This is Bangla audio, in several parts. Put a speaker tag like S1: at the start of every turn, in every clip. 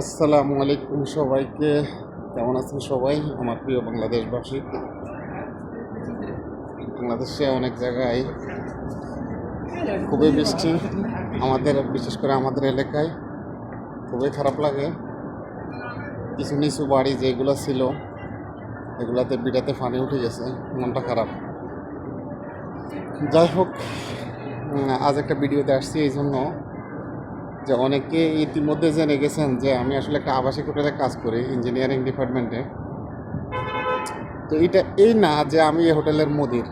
S1: আসসালামু আলাইকুম সবাইকে। কেমন আছেন সবাই? আমার প্রিয় বাংলাদেশবাসী। বাংলাদেশে অনেক জায়গায় খুবই বৃষ্টি। আমাদের, বিশেষ করে আমাদের এলাকায় খুবই খারাপ লাগে। কিছু নিচু বাড়ি যেগুলো ছিল, এগুলাতে বিড়াতে পানি উঠে গেছে। মনটা খারাপ। যাই হোক আজ একটা ভিডিওতে আসছি এই জন্য। যে অনেকে ইতিমধ্যে জেনে গেছেন যে আমি আসলে একটা আবাসিক হোটেলে কাজ করি ইঞ্জিনিয়ারিং ডিপার্টমেন্টে তো এটা এই না যে আমি এই হোটেলের মুদির।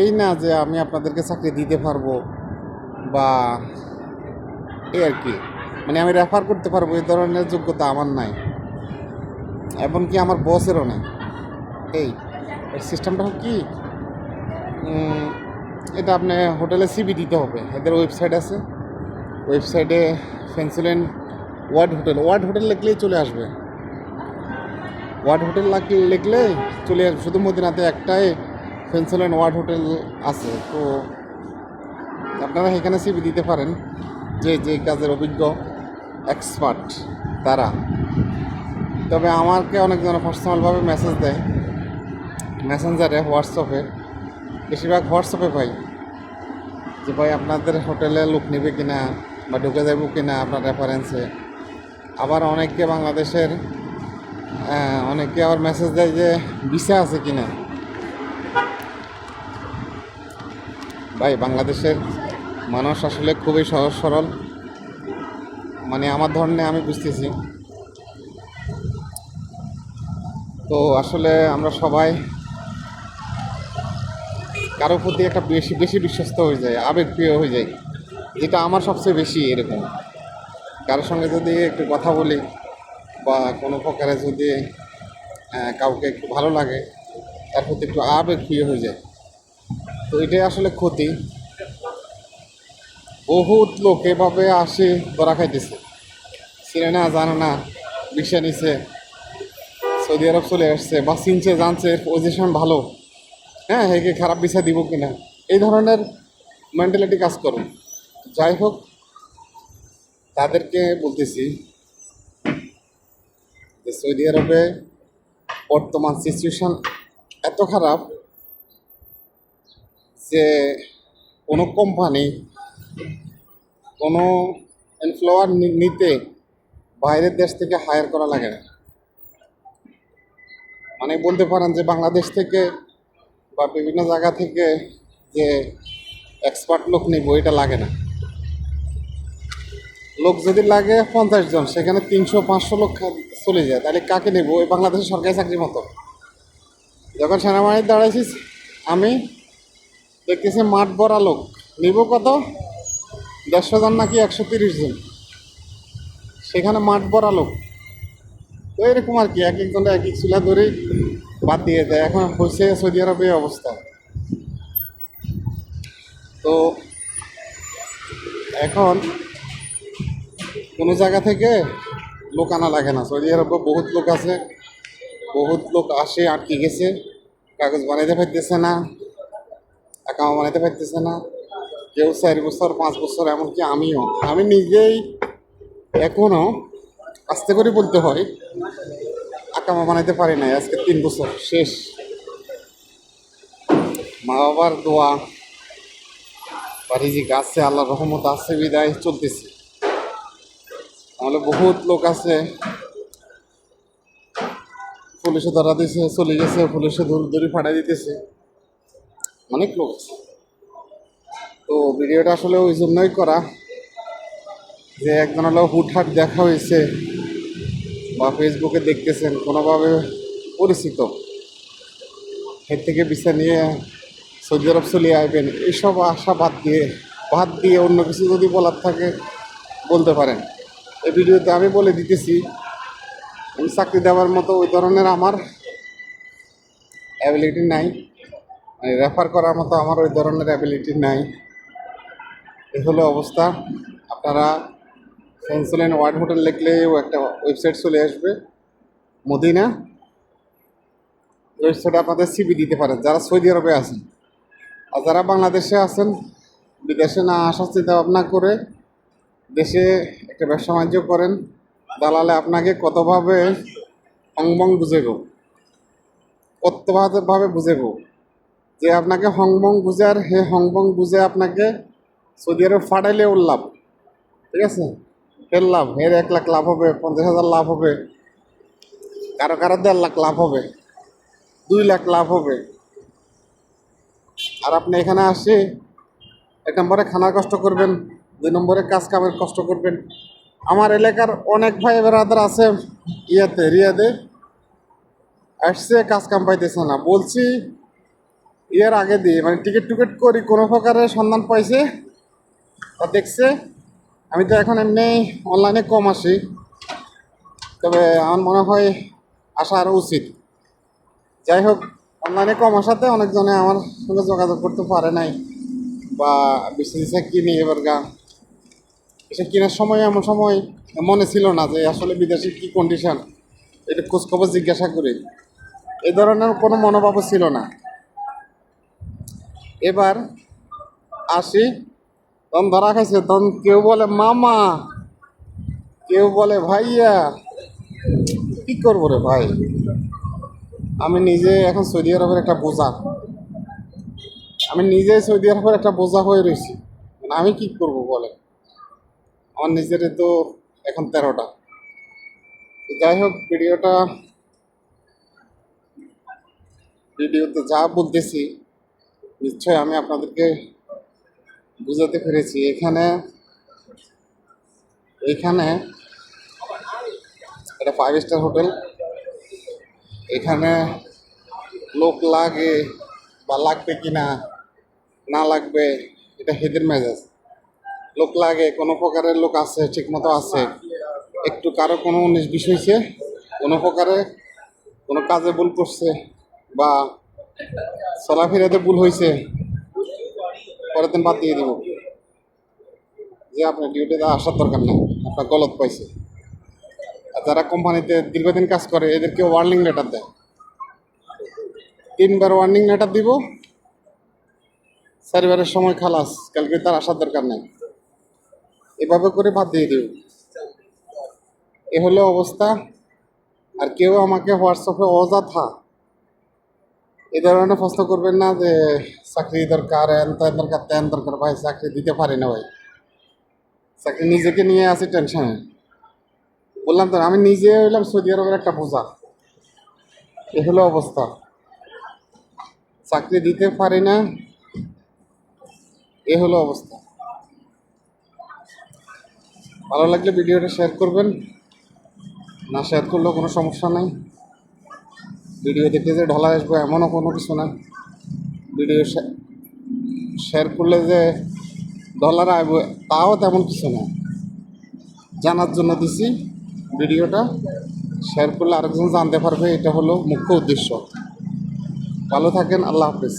S1: এই না যে আমি আপনাদেরকে চাকরি দিতে পারব বা এই আর কি। মানে আমি রেফার করতে পারব, এই ধরনের যোগ্যতা আমার নাই। এমনকি আমার বসেরও নেই। এই সিস্টেমটা কি? এটা আপনি হোটেলে সিবি দিতে হবে। এদের ওয়েবসাইট আছে। ওয়েবসাইটে ফেন্সিলেন ওয়ার্ড হোটেল ওয়ার্ড হোটেল লিখলেই চলে আসবে। ওয়ার্ড হোটেল লিখলে চলে আসবে, শুধু মদিনাতে একটাই ফেন্সিলেন ওয়ার্ড হোটেল আছে। তো আপনারা এখানে সিবি দিতে পারেন, যে যে কাজের অভিজ্ঞ এক্সপার্ট তারা। তবে আমাকে অনেকজন পার্সোনালভাবে মেসেজ দেয় মেসেঞ্জারে হোয়াটসঅ্যাপে বেশিরভাগ হোয়াটসঅ্যাপে পাই যে ভাই আপনাদের হোটেলে লোক নেবে কিনা বা ঢুকে যাব কিনা আপনার রেফারেন্সে আবার অনেকে বাংলাদেশের অনেকে আবার মেসেজ দেয় যে ভিসা আছে কি না ভাই, বাংলাদেশের মানুষ আসলে খুবই সহজ সরল। মানে আমার ধরনে আমি বুঝতেছি। তো আসলে আমরা সবাই কারও প্রতি একটা বেশি বেশি বিশ্বস্ত হয়ে যায় আবেগপ্রিয় হয়ে যায় যেটা আমার সবচেয়ে বেশি এরকম। কারোর সঙ্গে যদি একটু কথা বলি বা কোনো প্রকারে যদি কাউকে একটু ভালো লাগে, তার প্রতি একটু আবেগপ্রিয় হয়ে যায়। তো এটাই আসলে ক্ষতি। বহুত লোক এভাবে আসে ধরা খাইতেছে। চিনে না, জানে না বিষয় নিছে, সৌদি আরব চলে আসছে বা চিনছে, জানছে পজিশন ভালো। হ্যাঁ হেকে খারাপ বিচার দিব কিনা? এই ধরনের মেন্টালিটি কাজ করুন যাই হোক, তাদেরকে বলতেছি যে সৌদি আরবে বর্তমান সিচুয়েশন এত খারাপ যে কোনো কোম্পানি কোনো এমপ্লয়ার নিতে বাইরের দেশ থেকে হায়ার করা লাগে না। মানে বলতে পারেন যে বাংলাদেশ থেকে বা বিভিন্ন জায়গা থেকে যে এক্সপার্ট লোক নিব, এটা লাগে না। লোক যদি লাগে পঞ্চাশ জন, সেখানে তিনশো, পাঁচশো লোক চলে যায়। তাহলে কাকে নেব? ওই বাংলাদেশের সরকারি চাকরির মতো। যখন সেনাবাহিনীর দাঁড়াইছি, আমি দেখতেছি মাঠ ভরা লোক। নিব কত? দেড়শো জন নাকি একশো তিরিশ জন। সেখানে মাঠ ভরা লোক। তো এরকম আর কি এক একজনটা এক এক চুলা ধরে বাদ দিয়ে দেয়। এখন হয়েছে সৌদি আরবে অবস্থা। তো এখন কোনো জায়গা থেকে লোক আনা লাগে না। সৌদি আরবে বহুত লোক আছে, বহুত লোক আসে, আটকে গেছে। কাগজ বানাইতে পারতেছে না, একামা বানাইতে পারতেছে না। কেউ চার বছর, পাঁচ বছর, এমনকি আমিও। আমি নিজেই এখনও আস্তে করে বলতে হয় আকামা বানাইতে পারি নাই, আজকে তিন বছর, শেষ। মা বাবার দোয়া বাড়ি যে আছে, আল্লাহর রহমত আছে, বিদায় চলতেছে। নাহলে বহুত লোক আছে। পুলিশে ধরা দিছে, চলে গেছে, পুলিশে ধরে ফাটাই দিতেছে। অনেক লোক আছে। তো ভিডিওটা আসলে ওই জন্যই করা যে একজন হলো হুটহাট দেখা হয়েছে বা ফেসবুকে দেখতেছেন, কোনোভাবে পরিচিত। এর থেকে বিচার নিয়ে সৌদি আরব চলে আসবেন এইসব আশা বাদ দিয়ে বাদ দিয়ে অন্য কিছু যদি বলার থাকে, বলতে পারেন। এই ভিডিওতে আমি বলে দিতেছি, আমি চাকরি দেওয়ার মতো ওই ধরনের আমার অ্যাবিলিটি নাই। মানে রেফার করার মতো আমার ওই ধরনের অ্যাবিলিটি নাই। এ হলো অবস্থা। আপনারা ফেন্সিলেন ওয়ার্ড হোটেল লিখলেও একটা ওয়েবসাইট চলে আসবে, মদিনা। ওয়েবসাইটে আপনাদের সিবি দিতে পারেন, যারা সৌদি আরবে আছেন। আর যারা বাংলাদেশে আছেন, বিদেশে না আসার চিন্তা ভাবনা করে দেশে একটা ব্যবসা বাণিজ্য করেন, দালালে আপনাকে কতভাবে হংবং বুঝেব কতভাবে গো যে আপনাকে হংবং বুঝার হে হংবং বুঝে আপনাকে সৌদি আরব ফাটাইলে ওর লাভ। ঠিক আছে? এর লাভ। এর এক লাখ লাভ হবে, পঞ্চাশ হাজার লাভ হবে। কারও কারও দেড় লাখ লাভ হবে। দুই লাখ লাভ হবে। আর আপনি এখানে আসে এক নম্বরে খানার কষ্ট করবেন। দুই নম্বরে কাজ কামের কষ্ট করবেন। আমার এলাকার অনেক ভাই বেড়াদার আছে ইয়াতে, রিয়াদে। আসছে, কাজ কাম পাইতেছে না। বলছি, ইয়ার আগে দিয়ে মানে টিকিট টুকিট করি, কোনো প্রকারের সন্ধান পাইছে? তা দেখছে, আমি তো এখন এমনি অনলাইনে কম আসি। তবে আমার মনে হয় আসা আরও উচিত। যাই হোক অনলাইনে কম আসাতে অনেকজনে আমার সঙ্গে যোগাযোগ করতে পারে নাই। বা বেশি দিছে কিনি এবার গা এসে কেনার সময় এমন সময় মনে ছিল না যে আসলে বিদেশে কি কন্ডিশন এটা খোঁজখবর জিজ্ঞাসা করি। এ ধরনের কোনো মনোভাবও ছিল না। এবার আসি, তখন ধরা খাইছে, তখন কেউ বলে, মামা! কেউ বলে, ভাইয়া! কি করব রে ভাই? আমি নিজে এখন সৌদি আরবের একটা বোঝা। আমি নিজে সৌদি আরবের একটা বোঝা হয়ে রয়েছি। মানে আমি কি করব বলে আমার নিজের তো এখন তেরোটা। যাই হোক, ভিডিওটা, ভিডিওতে যা বলতেছি নিশ্চয় আমি আপনাদেরকে বুঝাতে পেরেছি। এখানে এখানে এটা ফাইভ স্টার হোটেল। এখানে লোক লাগে বা লাগবে কি না না লাগবে, এটা হেদের মেজাজ। লোক লাগে, কোনো প্রকারের লোক আছে, ঠিকমতো আছে। একটু কারও কোনো উনিশ হয়েছে, কোনো প্রকারে কোনো কাজে ভুল করছে বা চলাফেরাতে ভুল হয়েছে, পরের দিন বাদ দিয়ে দিব। যে আপনার ডিউটিতে আসার দরকার নেই, আপনার গলত পাইছে। আর যারা কোম্পানিতে দীর্ঘদিন কাজ করে, এদেরকে ওয়ার্নিং লেটার দেয়। তিনবার ওয়ার্নিং লেটার দিব। চারিবারের সময় খালাস, কালকে তার আসার দরকার নেই। এভাবে করে বাদ দিয়ে দিব এ হলো অবস্থা। আর কেউ আমাকে হোয়াটসঅ্যাপে অযথা এই ধরনের প্রশ্ন করবেন না যে, চাকরি দরকার, এন দরকার, তেন দরকার, ভাই, চাকরি দিতে পারি না ভাই। চাকরি নিজেকে নিয়ে আছি টেনশনে বললাম তো, আমি নিজে হইলাম সৌদি আরবের একটা বোঝা। এ হলো অবস্থা। চাকরি দিতে পারি না, এ হলো অবস্থা। ভালো লাগলে ভিডিওটা শেয়ার করবেন। না শেয়ার করলেও কোনো সমস্যা নাই। ভিডিও দেখে যে ঢলা আসবে এমনও কোনো কিছু না। ভিডিও শেয়ার করলে যে ডলার আসবে তাও তেমন কিছু না। জানার জন্য দিছি ভিডিওটা। শেয়ার করলে আরেকজন জানতে পারবে, এটা হলো মুখ্য উদ্দেশ্য। ভালো থাকেন, আল্লাহ হাফিজ।